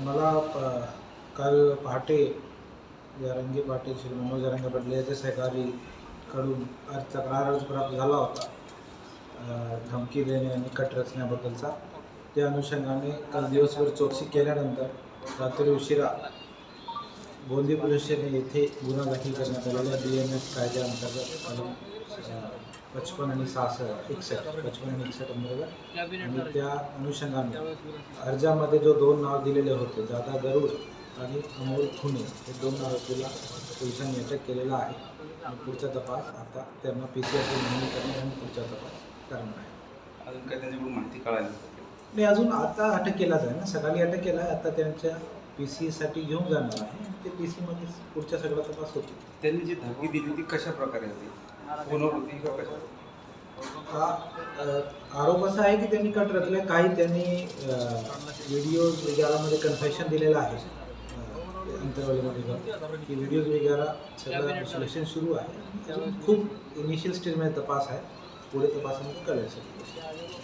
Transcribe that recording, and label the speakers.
Speaker 1: मला प- काल पहाटे जरांगे पाटील श्री मनोज जरांगे पाटील याचे सहकारीकडून आज तक्रार अर्ज प्राप्त झाला होता. धमकी देणे आणि कट रचण्याबद्दलचा. त्या अनुषंगाने काल दिवसभर चौकशी केल्यानंतर रात्री उशिरा गोंदी पोलीस येथे गुन्हा दाखल करण्यात आलेला डी एन एस कायद्याअंतर्गत कलम पचपन आणि सहासष्ट एकसष्ट पचपन आणि एकसष्ट अंतर्गत. आणि त्या अनुषंगाने अर्जामध्ये जो दोन नाव दिलेले होते दादा गरुड आणि अमोल खुने हे दोन आरोपीला पोलिसांनी अटक केलेला आहे. आणि पुढचा तपास आता त्यांना पी सी आरची नोंदणी करणे आणि पुढचा तपास करणार आहे.
Speaker 2: अजून काही त्याच्याकडून माहिती कळाली?
Speaker 1: नाही अजून आता अटक केलाच आहे ना. सकाळी अटक केला आहे. आता त्यांच्या पी सीसाठी घेऊन जाणार आहे. ते पी सीमध्ये पुढचा सगळा तपास होतो.
Speaker 2: त्यांनी जी धमकी दिली ती कशा प्रकारे होती? फोनवर होती का कशा?
Speaker 1: हा आरोप असा आहे की त्यांनी कट रचले काही त्यांनी व्हिडिओ वगैरेमध्ये कन्फेशन दिलेलं आहे. अंतरवालीमध्ये की व्हिडिओज वगैरे सगळं विश्लेषण सुरू आहे. खूप इनिशियल स्टेजमध्ये तपास आहे. पुढे तपासामध्ये कळेल. सगळी.